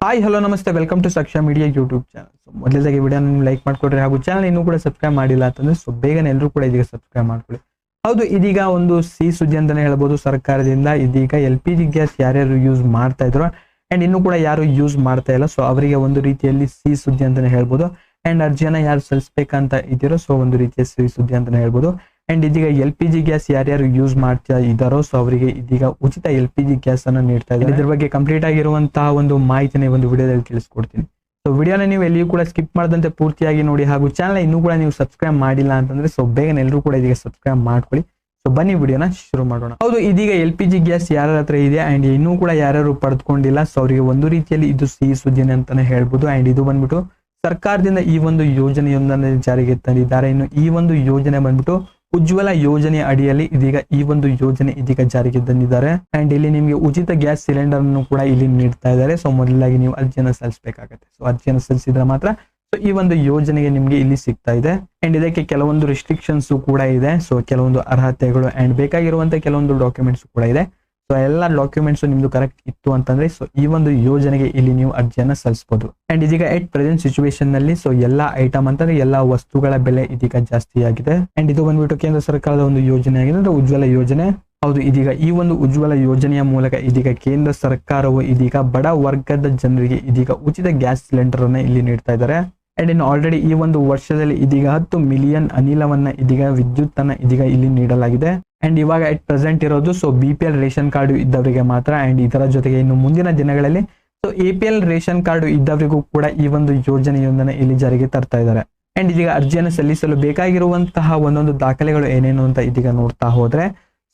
Hi hello ನಮಸ್ತೆ. Welcome to Saksha media YouTube channel so ಮೊದಲೇದಾಗಿ video like ಮಾಡ್ಕೊಡ್ರಿ ಹಾಗೂ ಚಾನಲ್ ಇನ್ನೂ ಕೂಡ ಸಬ್ಸ್ಕ್ರೈಬ್ ಮಾಡಿಲ್ಲ ಅಂತಂದ್ರೆ ಸೊ ಬೇಗನೆ ಎಲ್ಲರೂ ಕೂಡ ಇದೀಗ ಸಬ್ಸ್ಕ್ರೈಬ್ ಮಾಡ್ಕೊಳ್ಳಿ. ಹೌದು, ಇದೀಗ ಒಂದು ಸಿ ಸುದ್ದಿ ಅಂತಾನೆ ಹೇಳ್ಬೋದು ಸರ್ಕಾರದಿಂದ. ಇದೀಗ ಎಲ್ ಪಿ ಜಿ ಗ್ಯಾಸ್ ಯಾರ್ಯಾರು ಯೂಸ್ ಮಾಡ್ತಾ ಇದ್ರು ಅಂಡ್ ಇನ್ನು ಕೂಡ ಯಾರು ಯೂಸ್ ಮಾಡ್ತಾ ಇಲ್ಲ. ಸೊ ಅವರಿಗೆ ಒಂದು ರೀತಿಯಲ್ಲಿ ಸಿ ಸುದ್ದಿ ಅಂತಾನೆ ಹೇಳ್ಬೋದು. ಅಂಡ್ ಅರ್ಜಿಯನ್ನ ಯಾರು ಸಲ್ಲಿಸ್ಬೇಕಂತ ಇದ್ದೀರೋ ಸೊ ಒಂದು ರೀತಿಯ ಸಿ ಸುದ್ದಿ ಅಂತಾನೆ ಹೇಳ್ಬೋದು. ಅಂಡ್ ಇದೀಗ ಎಲ್ ಪಿ ಜಿ ಗ್ಯಾಸ್ ಯಾರ್ಯಾರು ಯೂಸ್ ಮಾಡ್ತಾ ಇದ್ದಾರೋ ಸೊ ಅವರಿಗೆ ಇದೀಗ ಉಚಿತ ಎಲ್ ಪಿ ಜಿ ಗ್ಯಾಸ್ ಅನ್ನು ನೀಡ್ತಾ ಇದ್ದಾರೆ. ಇದ್ರ ಬಗ್ಗೆ ಕಂಪ್ಲೀಟ್ ಆಗಿರುವಂತಹ ಒಂದು ಮಾಹಿತಿನ ಒಂದು ವಿಡಿಯೋದಲ್ಲಿ ತಿಳಿಸ್ಕೊಡ್ತೀನಿ. ಸೊ ವಿಡಿಯೋನ ನೀವು ಎಲ್ಲಿಯೂ ಕೂಡ ಸ್ಕಿಪ್ ಮಾಡದಂತೆ ಪೂರ್ತಿಯಾಗಿ ನೋಡಿ ಹಾಗೂ ಚಾನಲ್ ಇನ್ನೂ ಕೂಡ ನೀವು ಸಬ್ಸ್ಕ್ರೈಬ್ ಮಾಡಿಲ್ಲ ಅಂತಂದ್ರೆ ಸೊ ಬೇಗನೆ ಎಲ್ಲರೂ ಕೂಡ ಇದೀಗ ಸಬ್ಸ್ಕ್ರೈಬ್ ಮಾಡ್ಕೊಳ್ಳಿ. ಸೊ ಬನ್ನಿ ವಿಡಿಯೋನ ಶುರು ಮಾಡೋಣ. ಹೌದು, ಇದೀಗ ಎಲ್ ಪಿ ಜಿ ಗ್ಯಾಸ್ ಯಾರ ಹತ್ರ ಇದೆ ಅಂಡ್ ಇನ್ನೂ ಕೂಡ ಯಾರ್ಯಾರು ಪಡೆದುಕೊಂಡಿಲ್ಲ ಸೊ ಅವರಿಗೆ ಒಂದು ರೀತಿಯಲ್ಲಿ ಇದು ಸಿಹಿ ಸುದ್ದಿನೇ ಅಂತಾನೆ ಹೇಳ್ಬೋದು ಅಂಡ್ ಇದು ಬಂದ್ಬಿಟ್ಟು ಸರ್ಕಾರದಿಂದ ಈ ಒಂದು ಯೋಜನೆಯೊಂದನ್ನು ಜಾರಿಗೆ ತಂದಿದ್ದಾರೆ. ಇನ್ನು ಈ ಒಂದು ಯೋಜನೆ ಬಂದ್ಬಿಟ್ಟು ಉಜ್ವಲ ಯೋಜನೆ ಅಡಿಯಲ್ಲಿ ಇದೀಗ ಈ ಒಂದು ಯೋಜನೆ ಇದೀಗ ಜಾರಿಗೆ ತಂದಿದ್ದಾರೆ. ಅಂಡ್ ಇಲ್ಲಿ ನಿಮಗೆ ಉಚಿತ ಗ್ಯಾಸ್ ಸಿಲಿಂಡರ್ ಅನ್ನು ಕೂಡ ಇಲ್ಲಿ ನೀಡ್ತಾ ಇದ್ದಾರೆ. ಸೊ ಮೊದಲಾಗಿ ನೀವು ಅರ್ಜಿಯನ್ನು ಸಲ್ಲಿಸಬೇಕಾಗತ್ತೆ. ಸೊ ಅರ್ಜಿಯನ್ನು ಸಲ್ಲಿಸಿದ್ರೆ ಮಾತ್ರ ಸೊ ಈ ಒಂದು ಯೋಜನೆಗೆ ನಿಮಗೆ ಇಲ್ಲಿ ಸಿಗ್ತಾ ಇದೆ. ಅಂಡ್ ಇದಕ್ಕೆ ಕೆಲವೊಂದು ರಿಸ್ಟ್ರಿಕ್ಷನ್ಸ್ ಕೂಡ ಇದೆ. ಸೊ ಕೆಲವೊಂದು ಅರ್ಹತೆಗಳು ಅಂಡ್ ಬೇಕಾಗಿರುವಂತಹ ಕೆಲವೊಂದು ಡಾಕ್ಯುಮೆಂಟ್ಸ್ ಕೂಡ ಇದೆ. ಸೊ ಎಲ್ಲ ಡಾಕ್ಯುಮೆಂಟ್ಸ್ ನಿಮ್ದು ಕರೆಕ್ಟ್ ಇತ್ತು ಅಂತಂದ್ರೆ ಸೊ ಈ ಒಂದು ಯೋಜನೆಗೆ ಇಲ್ಲಿ ನೀವು ಅರ್ಜಿಯನ್ನ ಸಲ್ಲಿಸಬಹುದು ಅಂಡ್ ಇದೀಗ ಎಟ್ ಪ್ರೆಸೆಂಟ್ ಸಿಚುವೇಶನ್ನಲ್ಲಿ ಸೊ ಎಲ್ಲಾ ಐಟಮ್ ಅಂತಂದ್ರೆ, ಎಲ್ಲಾ ವಸ್ತುಗಳ ಬೆಲೆ ಇದೀಗ ಜಾಸ್ತಿ ಆಗಿದೆ. ಅಂಡ್ ಇದು ಬಂದ್ಬಿಟ್ಟು ಕೇಂದ್ರ ಸರ್ಕಾರದ ಒಂದು ಯೋಜನೆ ಆಗಿದೆ, ಅಂದ್ರೆ ಉಜ್ವಲ ಯೋಜನೆ. ಹೌದು, ಇದೀಗ ಈ ಒಂದು ಉಜ್ವಲ ಯೋಜನೆಯ ಮೂಲಕ ಇದೀಗ ಕೇಂದ್ರ ಸರ್ಕಾರವು ಇದೀಗ ಬಡ ವರ್ಗದ ಜನರಿಗೆ ಇದೀಗ ಉಚಿತ ಗ್ಯಾಸ್ ಸಿಲಿಂಡರ್ ಅನ್ನ ಇಲ್ಲಿ ನೀಡ್ತಾ ಇದ್ದಾರೆ. ಅಂಡ್ ಇನ್ನು ಆಲ್ರೆಡಿ ಈ ಒಂದು ವರ್ಷದಲ್ಲಿ ಇದೀಗ ಹತ್ತು ಮಿಲಿಯನ್ ಅನಿಲವನ್ನ ಇದೀಗ ವಿದ್ಯುತ್ ಅನ್ನ ಇದೀಗ ಇಲ್ಲಿ ನೀಡಲಾಗಿದೆ. ಅಂಡ್ ಇವಾಗ ಎಟ್ ಪ್ರೆಸೆಂಟ್ ಇರೋದು so B P L ration card ಇದ್ದವರಿಗೆ ಮಾತ್ರ ಅಂಡ್ ಇದರ ಜೊತೆಗೆ ಇನ್ನು ಮುಂದಿನ ದಿನಗಳಲ್ಲಿ so A P L ration card ಇದ್ದವರಿಗೂ ಕೂಡ ಈ ಒಂದು ಯೋಜನೆಯೊಂದನ್ನು ಇಲ್ಲಿ ಜಾರಿಗೆ ತರ್ತಾ ಇದ್ದಾರೆ. ಅಂಡ್ ಇದೀಗ ಅರ್ಜಿಯನ್ನು ಸಲ್ಲಿಸಲು ಬೇಕಾಗಿರುವಂತಹ ಒಂದೊಂದು ದಾಖಲೆಗಳು ಏನೇನು ಅಂತ ಇದೀಗ ನೋಡ್ತಾ ಹೋದ್ರೆ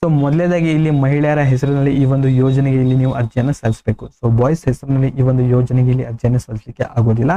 ಸೊ ಮೊದಲೇದಾಗಿ ಇಲ್ಲಿ ಮಹಿಳೆಯರ ಹೆಸರಿನಲ್ಲಿ ಈ ಒಂದು ಯೋಜನೆಗೆ ಇಲ್ಲಿ ನೀವು ಅರ್ಜಿಯನ್ನು ಸಲ್ಲಿಸಬೇಕು. ಸೊ ಬಾಯ್ಸ್ ಹೆಸರಿನಲ್ಲಿ ಈ ಒಂದು ಯೋಜನೆಗೆ ಇಲ್ಲಿ ಅರ್ಜಿಯನ್ನು ಸಲ್ಲಿಸಲಿಕ್ಕೆ ಆಗೋದಿಲ್ಲ.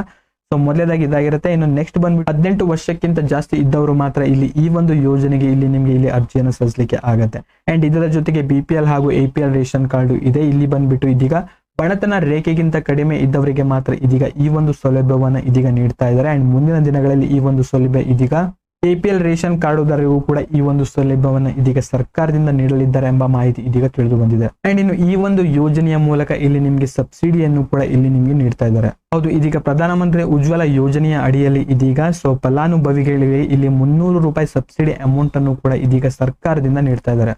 ಸೊ ಮೊದಲೇದಾಗಿ ಇದಾಗಿರುತ್ತೆ. ಇನ್ನು ನೆಕ್ಸ್ಟ್ ಬಂದ್ಬಿಟ್ಟು ಹದಿನೆಂಟು ವರ್ಷಕ್ಕಿಂತ ಜಾಸ್ತಿ ಇದ್ದವರು ಮಾತ್ರ ಇಲ್ಲಿ ಈ ಒಂದು ಯೋಜನೆಗೆ ಇಲ್ಲಿ ನಿಮಗೆ ಇಲ್ಲಿ ಅರ್ಜಿಯನ್ನು ಸಲ್ಲಿಸಲಿಕ್ಕೆ ಆಗುತ್ತೆ. ಅಂಡ್ ಇದರ ಜೊತೆಗೆ ಬಿ ಪಿ ಎಲ್ ಹಾಗೂ A P L ration card ಇದೆ. ಇಲ್ಲಿ ಬಂದ್ಬಿಟ್ಟು ಇದೀಗ ಬಡತನ ರೇಖೆಗಿಂತ ಕಡಿಮೆ ಇದ್ದವರಿಗೆ ಮಾತ್ರ ಇದೀಗ ಈ ಒಂದು ಸೌಲಭ್ಯವನ್ನು ಇದೀಗ ನೀಡ್ತಾ ಇದ್ದಾರೆ. ಅಂಡ್ ಮುಂದಿನ ದಿನಗಳಲ್ಲಿ ಈ ಒಂದು ಸೌಲಭ್ಯ ಇದೀಗ ಎ ಪಿ ಎಲ್ ರೇಷನ್ ಕಾರ್ಡುದಾರರಿಗೂ ಕೂಡ ಈ ಒಂದು ಸೌಲಭ್ಯವನ್ನು ಇದೀಗ ಸರ್ಕಾರದಿಂದ ನೀಡಲಿದ್ದಾರೆ ಎಂಬ ಮಾಹಿತಿ ಇದೀಗ ತಿಳಿದು ಬಂದಿದೆ. ಅಂಡ್ ಇನ್ನು ಈ ಒಂದು ಯೋಜನೆಯ ಮೂಲಕ ಇಲ್ಲಿ ನಿಮಗೆ ಸಬ್ಸಿಡಿಯನ್ನು ಕೂಡ ಇಲ್ಲಿ ನಿಮಗೆ ನೀಡ್ತಾ ಇದ್ದಾರೆ. ಹೌದು, ಇದೀಗ ಪ್ರಧಾನಮಂತ್ರಿ ಉಜ್ವಲ ಯೋಜನೆಯ ಅಡಿಯಲ್ಲಿ ಇದೀಗ ಸೊ ಫಲಾನುಭವಿಗಳಿಗೆ ಇಲ್ಲಿ ಮುನ್ನೂರು ರೂಪಾಯಿ ಸಬ್ಸಿಡಿ ಅಮೌಂಟ್ ಅನ್ನು ಕೂಡ ಇದೀಗ ಸರ್ಕಾರದಿಂದ ನೀಡ್ತಾ ಇದ್ದಾರೆ.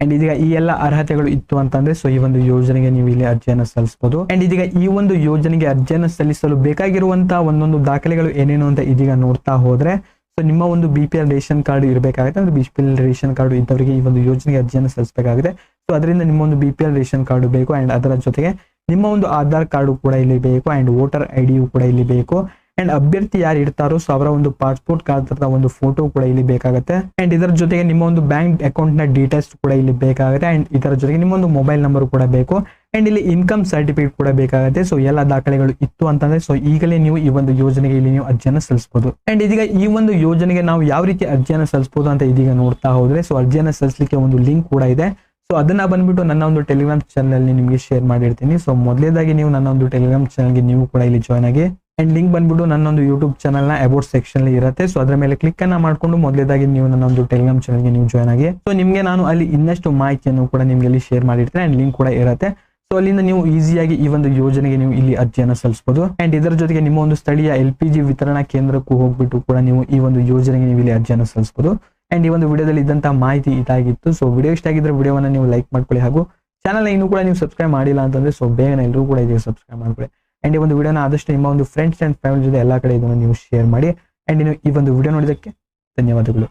ಅಂಡ್ ಇದೀಗ ಈ ಎಲ್ಲ ಅರ್ಹತೆಗಳು ಇತ್ತು ಅಂತಂದ್ರೆ ಸೊ ಈ ಒಂದು ಯೋಜನೆಗೆ ನೀವು ಇಲ್ಲಿ ಅರ್ಜಿಯನ್ನು ಸಲ್ಲಿಸಬಹುದು ಅಂಡ್ ಇದೀಗ ಈ ಒಂದು ಯೋಜನೆಗೆ ಅರ್ಜಿಯನ್ನು ಸಲ್ಲಿಸಲು ಬೇಕಾಗಿರುವಂತಹ ಒಂದೊಂದು ದಾಖಲೆಗಳು ಏನೇನು ಅಂತ ಇದೀಗ ನೋಡ್ತಾ ಹೋದ್ರೆ ಸೊ ನಿಮ್ಮ ಒಂದು B P L ration card ಇರಬೇಕಾಗುತ್ತೆ. ಅಂದ್ರೆ B P L ration card ಇದ್ದವರಿಗೆ ಈ ಒಂದು ಯೋಜನೆಗೆ ಅರ್ಜಿಯನ್ನು ಸಲ್ಲಿಸಬೇಕಾಗುತ್ತೆ. ಸೊ ಅದರಿಂದ ನಿಮ್ಮ ಒಂದು B P L ration card ಬೇಕು ಅಂಡ್ ಅದರ ಜೊತೆಗೆ ನಿಮ್ಮ ಒಂದು ಆಧಾರ್ ಕಾರ್ಡ್ ಕೂಡ ಇಲ್ಲಿ ಬೇಕು ಅಂಡ್ ವೋಟರ್ ಐ ಕೂಡ ಇಲ್ಲಿ ಬೇಕು. ಅಂಡ್ ಅಭ್ಯರ್ಥಿ ಯಾರು ಇರ್ತಾರೋ ಸೊ ಅವರ ಒಂದು ಪಾಸ್ಪೋರ್ಟ್ ಕಾರ್ಡ್ ಒಂದು ಫೋಟೋ ಕೂಡ ಇಲ್ಲಿ ಬೇಕಾಗುತ್ತೆ. ಅಂಡ್ ಇದರ ಜೊತೆಗೆ ನಿಮ್ಮ ಒಂದು ಬ್ಯಾಂಕ್ ಅಕೌಂಟ್ನ ಡೀಟೇಲ್ಸ್ ಕೂಡ ಇಲ್ಲಿ ಬೇಕಾಗುತ್ತೆ. ಅಂಡ್ ಇದರ ಜೊತೆಗೆ ನಿಮ್ಮ ಒಂದು ಮೊಬೈಲ್ ನಂಬರ್ ಕೂಡ ಬೇಕು. ಅಂಡ್ ಇಲ್ಲಿ ಇನ್ಕಮ್ ಸರ್ಟಿಫಿಕೇಟ್ ಕೂಡ ಬೇಕಾಗುತ್ತೆ. ಸೊ ಎಲ್ಲ ದಾಖಲೆಗಳು ಇತ್ತು ಅಂತಂದ್ರೆ ಸೊ ಈಗಲೇ ನೀವು ಈ ಒಂದು ಯೋಜನೆಗೆ ಇಲ್ಲಿ ನೀವು ಅರ್ಜಿಯನ್ನು ಸಲ್ಲಿಸಬಹುದು ಅಂಡ್ ಇದೀಗ ಈ ಒಂದು ಯೋಜನೆಗೆ ನಾವು ಯಾವ ರೀತಿ ಅರ್ಜಿಯನ್ನು ಸಲ್ಲಿಸಬಹುದು ಅಂತ ಇದೀಗ ನೋಡ್ತಾ ಹೋದ್ರೆ ಸೊ ಅರ್ಜಿಯನ್ನು ಸಲ್ಲಿಸಲಿಕ್ಕೆ ಒಂದು ಲಿಂಕ್ ಕೂಡ ಇದೆ. ಸೊ ಅದನ್ನ ಬಂದ್ಬಿಟ್ಟು ನನ್ನ ಒಂದು ಟೆಲಿಗ್ರಾಮ್ ಚಾನಲ್ ನಿಮಗೆ ಶೇರ್ ಮಾಡಿರ್ತೀನಿ. ಸೊ ಮೊದಲೇದಾಗಿ ನೀವು ನನ್ನ ಒಂದು ಟೆಲಿಗ್ರಾಮ್ ಚಾನಲ್ಗೆ ನೀವು ಕೂಡ ಇಲ್ಲಿ ಜಾಯ್ನ್ ಆಗಿ ಅಂಡ್ ಲಿಂಕ್ ಬಂದ್ಬಿಟ್ಟು ನನ್ನ ಒಂದು ಯೂಟ್ಯೂಬ್ ಚಾನಲ್ನ ಅಬೌಟ್ ಸೆಕ್ಷನ್ ಅಲ್ಲಿ ಇರುತ್ತೆ. ಸೊ ಅದರ ಮೇಲೆ ಕ್ಲಿಕ್ ಅನ್ನ ಮಾಡಿಕೊಂಡು ಮೊದಲೇದಾಗಿ ನೀವು ನನ್ನ ಒಂದು ಟೆಲಿಗ್ರಾಮ್ ಚಾನಲ್ಗೆ ನೀವು ಜಾಯ್ನ್ ಆಗಿ. ಸೊ ನಿಮಗೆ ನಾನು ಅಲ್ಲಿ ಇನ್ನಷ್ಟು ಮಾಹಿತಿಯನ್ನು ಕೂಡ ನಿಮಗೆ ಇಲ್ಲಿ ಶೇರ್ ಮಾಡಿರ್ತೀನಿ. ಅಂಡ್ ಲಿಂಕ್ ಕೂಡ ಇರುತ್ತೆ. ಸೊ ಅಲ್ಲಿಂದ ನೀವು ಈಸಿಯಾಗಿ ಈ ಒಂದು ಯೋಜನೆಗೆ ನೀವು ಇಲ್ಲಿ ಅರ್ಜಿಯನ್ನು ಸಲ್ಲಿಸಬಹುದು ಅಂಡ್ ಇದರ ಜೊತೆಗೆ ನಿಮ್ಮ ಒಂದು ಸ್ಥಳೀಯ ಎಲ್ ಪಿ ಜಿ ವಿತರಣಾ ಕೇಂದ್ರಕ್ಕೂ ಹೋಗ್ಬಿಟ್ಟು ಕೂಡ ನೀವು ಈ ಒಂದು ಯೋಜನೆಗೆ ನೀವು ಇಲ್ಲಿ ಅರ್ಜಿಯನ್ನು ಸಲ್ಲಿಸಬಹುದು ಅಂಡ್ ಈ ಒಂದು ವಿಡಿಯೋದಲ್ಲಿ ಇದ್ದಂತಹ ಮಾಹಿತಿ ಇದಾಗಿತ್ತು. ಸೊ ವಿಡಿಯೋ ಇಷ್ಟ ಆಗಿದ್ರೆ ವಿಡಿಯೋವನ್ನ ನೀವು ಲೈಕ್ ಮಾಡ್ಕೊಳ್ಳಿ. ಹಾಗೂ ಚಾನಲ್ ಇನ್ನೂ ಕೂಡ ನೀವು ಸಬ್ಸ್ಕ್ರೈಬ್ ಮಾಡಿಲ್ಲ ಅಂತಂದ್ರೆ ಸೊ ಬೇಗನೆ ಎಲ್ಲರೂ ಕೂಡ ಇದೀಗ ಸಬ್ಸ್ಕ್ರೈಬ್ ಮಾಡ್ಕೊಳ್ಳಿ. ಅಂಡ್ ಈ ಒಂದು ವಿಡಿಯೋನ ಆದಷ್ಟು ನಿಮ್ಮ ಒಂದು ಫ್ರೆಂಡ್ಸ್ ಅಂಡ್ ಫ್ಯಾಮಿಲಿ ಜೊತೆ ಎಲ್ಲ ಕಡೆ ಇದನ್ನು ನೀವು ಶೇರ್ ಮಾಡಿ. ಅಂಡ್ ನೀವು ಈ ಒಂದು ವಿಡಿಯೋ ನೋಡಿದಕ್ಕೆ ಧನ್ಯವಾದಗಳು.